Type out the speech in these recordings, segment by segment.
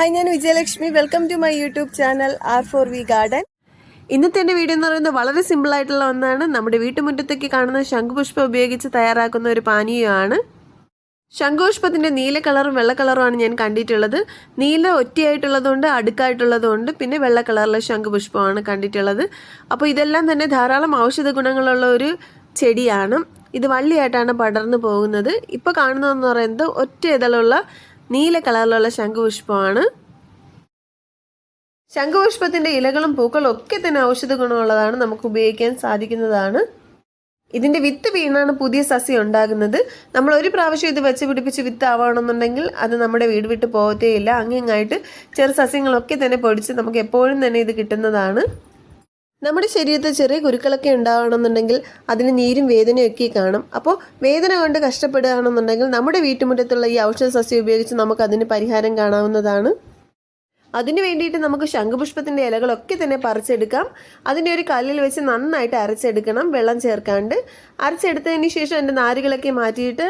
Hi ഞാൻ Vijayalakshmi. Welcome to my YouTube channel R four V garden ഇന്നത്തെ എന്റെ video എന്ന് പറയുന്നത് വളരെ സിമ്പിൾ ആയിട്ടുള്ള ഒന്നാണ്. നമ്മുടെ വീട്ടുമുറ്റത്തേക്ക് കാണുന്ന ശംഖുപുഷ്പം ഉപയോഗിച്ച് തയ്യാറാക്കുന്ന ഒരു പാനീയമാണ്. ശംഖുപുഷ്പത്തിന്റെ നീല കളറും വെള്ള കളറുമാണ് ഞാൻ കണ്ടിട്ടുള്ളത്. നീല ഒറ്റയായിട്ടുള്ളതുകൊണ്ട് അടുക്കായിട്ടുള്ളതുകൊണ്ട് പിന്നെ വെള്ള കളറിലെ ശംഖുപുഷ്പമാണ് കണ്ടിട്ടുള്ളത്. അപ്പോൾ ഇതെല്ലാം തന്നെ ധാരാളം ഔഷധ ഗുണങ്ങളുള്ള ഒരു ചെടിയാണ്. ഇത് വള്ളിയായിട്ടാണ് പടർന്നു പോകുന്നത്. ഇപ്പോൾ കാണുന്നതെന്ന് പറയുന്നത് ഒറ്റ ഇതളുള്ള നീല കളറിലുള്ള ശംഖുപുഷ്പമാണ്. ശംഖുപുഷ്പത്തിന്റെ ഇലകളും പൂക്കളും ഒക്കെ തന്നെ ഔഷധ ഗുണമുള്ളതാണ് നമുക്ക് ഉപയോഗിക്കാൻ സാധിക്കുന്നതാണ്. ഇതിന്റെ വിത്ത് വീണാണ് പുതിയ സസ്യം ഉണ്ടാകുന്നത്. നമ്മൾ ഒരു പ്രാവശ്യം ഇത് വെച്ച് പിടിപ്പിച്ച് വിത്ത് ആവണമെന്നുണ്ടെങ്കിൽ അത് നമ്മുടെ വീട് വിട്ട് പോകത്തേയില്ല അങ്ങിങ്ങായിട്ട് ചെറു സസ്യങ്ങളൊക്കെ തന്നെ പൊടിച്ച് നമുക്ക് എപ്പോഴും തന്നെ ഇത് കിട്ടുന്നതാണ്. നമ്മുടെ ശരീരത്തിൽ ചെറിയ കുരുക്കളൊക്കെ ഉണ്ടാവണമെന്നുണ്ടെങ്കിൽ അതിന് നീരും വേദനയൊക്കെ കാണും. അപ്പോൾ വേദന കൊണ്ട് കഷ്ടപ്പെടുകയാണെന്നുണ്ടെങ്കിൽ നമ്മുടെ വീട്ടുമുറ്റത്തുള്ള ഈ ഔഷധ സസ്യം ഉപയോഗിച്ച് നമുക്ക് അതിന് പരിഹാരം കാണാവുന്നതാണ്. അതിന് വേണ്ടിയിട്ട് നമുക്ക് ശംഖുപുഷ്പത്തിന്റെ ഇലകളൊക്കെ തന്നെ പറിച്ചെടുക്കാം. അതിന്റെ ഒരു കല്ലിൽ വെച്ച് നന്നായിട്ട് അരച്ചെടുക്കണം വെള്ളം ചേർക്കാണ്ട്. അരച്ചെടുത്തതിന് ശേഷം അതിന്റെ നാരുകളൊക്കെ മാറ്റിയിട്ട്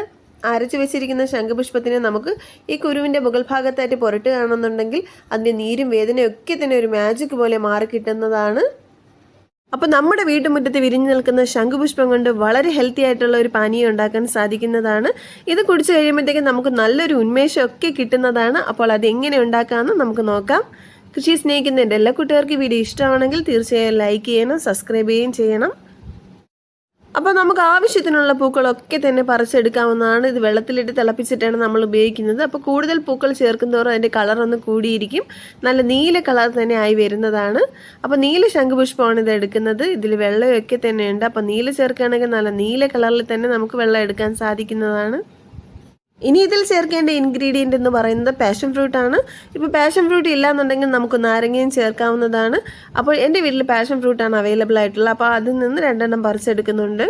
അരച്ചു വെച്ചിരിക്കുന്ന ശംഖുപുഷ്പത്തിനെ നമുക്ക് ഈ കുരുവിന്റെ മുകൾ ഭാഗത്തായിട്ട് പുരട്ടുകയാണെന്നുണ്ടെങ്കിൽ അതിന്റെ നീരും വേദനയൊക്കെ തന്നെ ഒരു മാജിക് പോലെ മാറി കിട്ടുന്നതാണ്. അപ്പോൾ നമ്മുടെ വീട്ടുമുറ്റത്ത് വിരിഞ്ഞു നിൽക്കുന്ന ശംഖുപുഷ്പം കൊണ്ട് വളരെ ഹെൽത്തി ആയിട്ടുള്ള ഒരു പാനീയം ഉണ്ടാക്കാൻ സാധിക്കുന്നതാണ്. ഇത് കുടിച്ചു കഴിയുമ്പോഴത്തേക്കും നമുക്ക് നല്ലൊരു ഉന്മേഷം ഒക്കെ കിട്ടുന്നതാണ്. അപ്പോൾ അത് എങ്ങനെ ഉണ്ടാക്കാമെന്ന് നമുക്ക് നോക്കാം. കൃഷി സ്നേഹിക്കുന്ന എന്റെ എല്ലാ കുട്ടികൾക്കും വീഡിയോ ഇഷ്ടമാണെങ്കിൽ തീർച്ചയായും ലൈക്ക് ചെയ്യണം സബ്സ്ക്രൈബ് ചെയ്യുകയും ചെയ്യണം. അപ്പോൾ നമുക്ക് ആവശ്യത്തിനുള്ള പൂക്കളൊക്കെ തന്നെ പറിച്ചെടുക്കാവുന്നതാണ്. ഇത് വെള്ളത്തിലിട്ട് തിളപ്പിച്ചിട്ടാണ് നമ്മൾ ഉപയോഗിക്കുന്നത്. അപ്പോൾ കൂടുതൽ പൂക്കൾ ചേർക്കുന്നതോറും അതിന്റെ കളറൊന്ന് കൂടിയിരിക്കും. നല്ല നീല കളർ തന്നെ ആയി വരുന്നതാണ്. അപ്പോൾ നീല ശംഖുപുഷ്പമാണ് ഇത് എടുക്കുന്നത്. ഇതിൽ വെള്ളമൊക്കെ തന്നെ ഉണ്ട്. അപ്പോൾ നീല ചേർക്കുകയാണെങ്കിൽ നല്ല നീല കളറിൽ തന്നെ നമുക്ക് വെള്ളം എടുക്കാൻ സാധിക്കുന്നതാണ്. ഇനി ഇതിൽ ചേർക്കേണ്ട ഇൻഗ്രീഡിയന്റ് എന്ന് പറയുന്നത് പാഷൻ ആണ്. ഇപ്പോൾ പാഷൻ ഫ്രൂട്ട് ഇല്ലാന്നുണ്ടെങ്കിൽ നമുക്ക് നാരങ്ങയും ചേർക്കാവുന്നതാണ്. അപ്പോൾ എന്റെ വീട്ടിൽ പാഷൻ ആണ് അവൈലബിൾ ആയിട്ടുള്ളത്. അപ്പോൾ അതിൽ നിന്ന് രണ്ടെണ്ണം പറിച്ചെടുക്കുന്നുണ്ട്.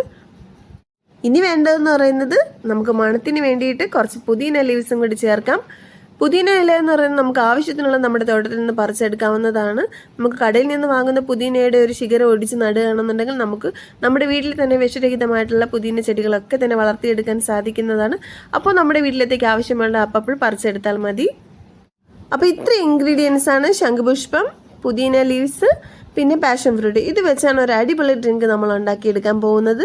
ഇനി വേണ്ടതെന്ന് പറയുന്നത് നമുക്ക് മണത്തിന് വേണ്ടിയിട്ട് കുറച്ച് പുതിന ലീവ്സും കൂടി ചേർക്കാം. പുതിന ഇല എന്ന് പറയുന്നത് നമുക്ക് ആവശ്യത്തിനുള്ള നമ്മുടെ തോട്ടത്തിൽ നിന്ന് പറിച്ചെടുക്കാവുന്നതാണ്. നമുക്ക് കടയിൽ നിന്ന് വാങ്ങുന്ന പുതിനയുടെ ഒരു ശിഖരം ഒടിച്ച് നടുകയാണെന്നുണ്ടെങ്കിൽ നമുക്ക് നമ്മുടെ വീട്ടിൽ തന്നെ വിഷരഹിതമായിട്ടുള്ള പുതിന ചെടികളൊക്കെ തന്നെ വളർത്തിയെടുക്കാൻ സാധിക്കുന്നതാണ്. അപ്പോൾ നമ്മുടെ വീട്ടിലത്തേക്ക് ആവശ്യമുള്ള അപ്പോൾ പറിച്ചെടുത്താൽ മതി. അപ്പോൾ ഇത്ര ഇൻഗ്രീഡിയൻസ് ആണ് ശംഖുപുഷ്പം പുതിന ലീവ്സ് പിന്നെ പാഷൻ ഫ്രൂട്ട് ഇത് വെച്ചാണ് ഒരു അടിപൊളി ഡ്രിങ്ക് നമ്മൾ ഉണ്ടാക്കിയെടുക്കാൻ പോകുന്നത്.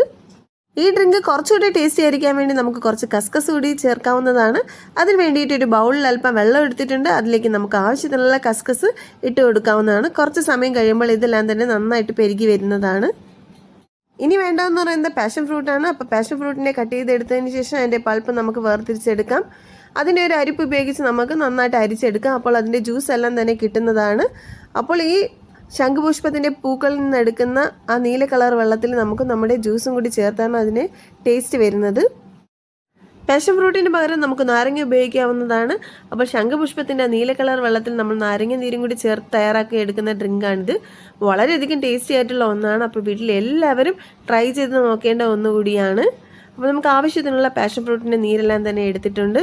ഈ ഡ്രിങ്ക് കുറച്ചുകൂടി ടേസ്റ്റി ആയിരിക്കാൻ വേണ്ടി നമുക്ക് കുറച്ച് കസ്കസ് കൂടി ചേർക്കാവുന്നതാണ്. അതിന് വേണ്ടിയിട്ട് ഒരു ബൗളിൽ അല്പം വെള്ളം എടുത്തിട്ടുണ്ട്. അതിലേക്ക് നമുക്ക് ആവശ്യത്തിനുള്ള കസ്കസ് ഇട്ട് കൊടുക്കാവുന്നതാണ്. കുറച്ച് സമയം കഴിയുമ്പോൾ ഇതെല്ലാം തന്നെ നന്നായിട്ട് പെരുകി വരുന്നതാണ്. ഇനി വേണ്ടതെന്ന് പറയുന്നത് പാഷൻ ഫ്രൂട്ടാണ് അപ്പോൾ പാഷൻ ഫ്രൂട്ടിനെ കട്ട് ചെയ്തെടുത്തതിന് ശേഷം അതിന്റെ പൾപ്പ് നമുക്ക് വേർതിരിച്ചെടുക്കാം. അതിന്റെ ഒരു അരിപ്പ് ഉപയോഗിച്ച് നമുക്ക് നന്നായിട്ട് അരിച്ചെടുക്കാം. അപ്പോൾ അതിന്റെ ജ്യൂസ് എല്ലാം തന്നെ കിട്ടുന്നതാണ്. അപ്പോൾ ഈ ശംഖുപുഷ്പത്തിന്റെ പൂക്കളിൽ നിന്ന് എടുക്കുന്ന ആ നീല കളർ വെള്ളത്തിൽ നമുക്ക് നമ്മുടെ ജ്യൂസും കൂടി ചേർത്താണ് അതിന് ടേസ്റ്റ് വരുന്നത്. പാഷൻ ഫ്രൂട്ടിന് പകരം നമുക്ക് നാരങ്ങ ഉപയോഗിക്കാവുന്നതാണ്. അപ്പോൾ ശംഖുപുഷ്പത്തിന്റെ നീല കളർ വെള്ളത്തിൽ നമ്മൾ നാരങ്ങ നീരും കൂടി ചേർത്ത് തയ്യാറാക്കി എടുക്കുന്ന ഡ്രിങ്കാണിത് വളരെയധികം ടേസ്റ്റി ആയിട്ടുള്ള ഒന്നാണ്. അപ്പോൾ വീട്ടിൽ എല്ലാവരും ട്രൈ ചെയ്ത് നോക്കേണ്ട ഒന്നുകൂടിയാണ് അപ്പോൾ നമുക്ക് ആവശ്യത്തിനുള്ള പാഷൻ ഫ്രൂട്ടിന്റെ നീരെല്ലാം തന്നെ എടുത്തിട്ടുണ്ട്.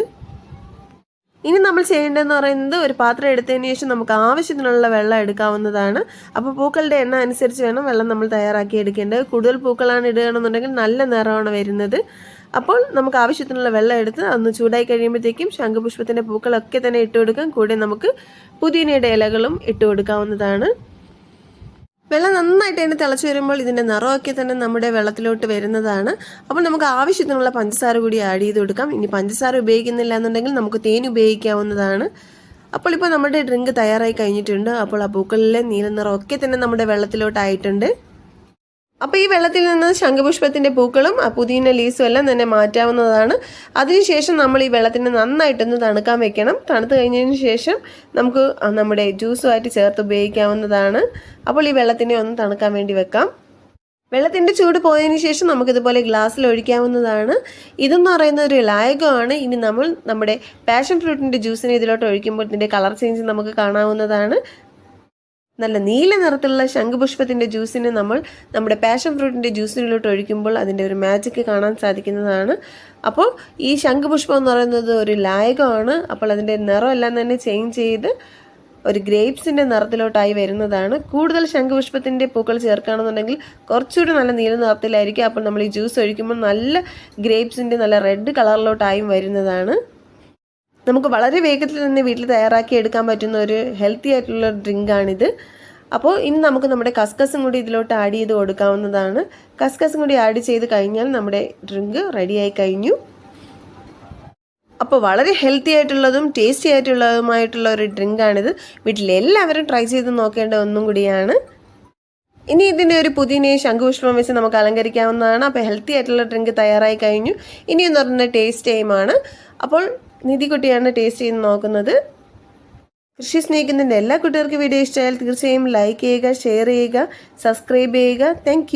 ഇനി നമ്മൾ ചെയ്യേണ്ടതെന്ന് പറയുന്നത് ഒരു പാത്രം എടുത്തതിന് ശേഷം നമുക്ക് ആവശ്യത്തിനുള്ള വെള്ളം എടുക്കാവുന്നതാണ്. അപ്പോൾ പൂക്കളുടെ എണ്ണ അനുസരിച്ച് വേണം വെള്ളം നമ്മൾ തയ്യാറാക്കി എടുക്കേണ്ടത്. കൂടുതൽ പൂക്കളാണ് ഇടുകയാണെന്നുണ്ടെങ്കിൽ നല്ല നിറമാണ് വരുന്നത്. അപ്പോൾ നമുക്ക് ആവശ്യത്തിനുള്ള വെള്ളം എടുത്ത് അന്ന് ചൂടായി കഴിയുമ്പോഴത്തേക്കും ശംഖുപുഷ്പത്തിന്റെ പൂക്കളൊക്കെ തന്നെ ഇട്ട് കൊടുക്കാം കൂടെ നമുക്ക് പുതിയനയുടെ ഇലകളും ഇട്ട് കൊടുക്കാവുന്നതാണ് വെള്ളം നന്നായിട്ട് അതിന് തിളച്ച് വരുമ്പോൾ ഇതിന്റെ നിറമൊക്കെ തന്നെ നമ്മുടെ വെള്ളത്തിലോട്ട് വരുന്നതാണ്. അപ്പോൾ നമുക്ക് ആവശ്യത്തിനുള്ള പഞ്ചസാര കൂടി ആഡ് ചെയ്ത് കൊടുക്കാം. ഇനി പഞ്ചസാര ഉപയോഗിക്കുന്നില്ല എന്നുണ്ടെങ്കിൽ നമുക്ക് തേൻ ഉപയോഗിക്കാവുന്നതാണ്. അപ്പോൾ ഇപ്പോൾ നമ്മുടെ ഡ്രിങ്ക് തയ്യാറായി കഴിഞ്ഞിട്ടുണ്ട്. അപ്പോൾ ആ പൂക്കളിലെ നീല നിറമൊക്കെ തന്നെ നമ്മുടെ വെള്ളത്തിലോട്ടായിട്ടുണ്ട് അപ്പോൾ ഈ വെള്ളത്തിൽ നിന്ന് ശംഖുപുഷ്പത്തിന്റെ പൂക്കളും പുതിന ലീസും എല്ലാം തന്നെ മാറ്റാവുന്നതാണ്. അതിനുശേഷം നമ്മൾ ഈ വെള്ളത്തിന് നന്നായിട്ടൊന്ന് തണുക്കാൻ വെക്കണം. തണുത്ത് കഴിഞ്ഞതിന് ശേഷം നമുക്ക് നമ്മുടെ ജ്യൂസുമായിട്ട് ചേർത്ത് ഉപയോഗിക്കാവുന്നതാണ്. അപ്പോൾ ഈ വെള്ളത്തിനെ ഒന്ന് തണുക്കാൻ വേണ്ടി വെക്കാം. വെള്ളത്തിന്റെ ചൂട് പോയതിന് ശേഷം നമുക്കിതുപോലെ ഗ്ലാസ്സിൽ ഒഴിക്കാവുന്നതാണ്. ഇതെന്ന് പറയുന്ന ഒരു ലായകമാണ്. ഇനി നമ്മൾ നമ്മുടെ പാഷൻ ഫ്രൂട്ടിന്റെ ജ്യൂസിനെ ഇതിലോട്ട് ഒഴിക്കുമ്പോൾ ഇതിന്റെ കളർ ചേഞ്ച് നമുക്ക് കാണാവുന്നതാണ്. നല്ല നീല നിറത്തിലുള്ള ശംഖുപുഷ്പത്തിന്റെ ജ്യൂസിനെ നമ്മൾ നമ്മുടെ പാഷൻ ഫ്രൂട്ടിന്റെ ജ്യൂസിനിലോട്ട് ഒഴിക്കുമ്പോൾ അതിന്റെ ഒരു മാജിക്ക് കാണാൻ സാധിക്കുന്നതാണ്. അപ്പോൾ ഈ ശംഖുപുഷ്പം എന്ന് പറയുന്നത് ഒരു ലായകമാണ്. അപ്പോൾ അതിന്റെ നിറമെല്ലാം തന്നെ ചേഞ്ച് ചെയ്ത് ഒരു ഗ്രേപ്സിന്റെ നിറത്തിലോട്ടായി വരുന്നതാണ്. കൂടുതൽ ശംഖുപുഷ്പത്തിന്റെ പൂക്കൾ ചേർക്കുകയാണെന്നുണ്ടെങ്കിൽ കുറച്ചുകൂടി നല്ല നീല നിറത്തിലായിരിക്കും. അപ്പോൾ നമ്മൾ ഈ ജ്യൂസ് ഒഴിക്കുമ്പോൾ നല്ല ഗ്രേപ്സിന്റെ നല്ല റെഡ് കളറിലോട്ടായും വരുന്നതാണ്. നമുക്ക് വളരെ വേഗത്തിൽ തന്നെ വീട്ടിൽ തയ്യാറാക്കി എടുക്കാൻ പറ്റുന്ന ഒരു ഹെൽത്തി ആയിട്ടുള്ള ഡ്രിങ്കാണിത് അപ്പോൾ ഇനി നമുക്ക് നമ്മുടെ കസ്കസും കൂടി ഇതിലോട്ട് ആഡ് ചെയ്ത് കൊടുക്കാവുന്നതാണ്. കസ്കസും കൂടി ആഡ് ചെയ്ത് കഴിഞ്ഞാൽ നമ്മുടെ ഡ്രിങ്ക് റെഡിയായി കഴിഞ്ഞു. അപ്പോൾ വളരെ ഹെൽത്തി ആയിട്ടുള്ളതും ടേസ്റ്റി ആയിട്ടുള്ളതുമായിട്ടുള്ള ഒരു ഡ്രിങ്കാണിത് വീട്ടിൽ എല്ലാവരും ട്രൈ ചെയ്ത് നോക്കേണ്ട ഒന്നും കൂടിയാണ്. ഇനി ഇതിന്റെ ഒരു പുതിനയും ശംഖുപുഷ്പം വെച്ച് നമുക്ക് അലങ്കരിക്കാവുന്നതാണ്. അപ്പോൾ ഹെൽത്തി ആയിട്ടുള്ള ഡ്രിങ്ക് തയ്യാറായി കഴിഞ്ഞു. ഇനി എന്ന് പറഞ്ഞ ടേസ്റ്റ് ടൈമാണ് അപ്പോൾ നിധിക്കുട്ടിയാണ് ടേസ്റ്റ് ചെയ്ത് നോക്കുന്നത്. കൃഷി സ്നേഹിക്കുന്നതിന്റെ എല്ലാ കുട്ടികൾക്കും വീഡിയോ ഇഷ്ടമായാൽ തീർച്ചയായും ലൈക്ക് ചെയ്യുക ഷെയർ ചെയ്യുക സബ്സ്ക്രൈബ് ചെയ്യുക. താങ്ക്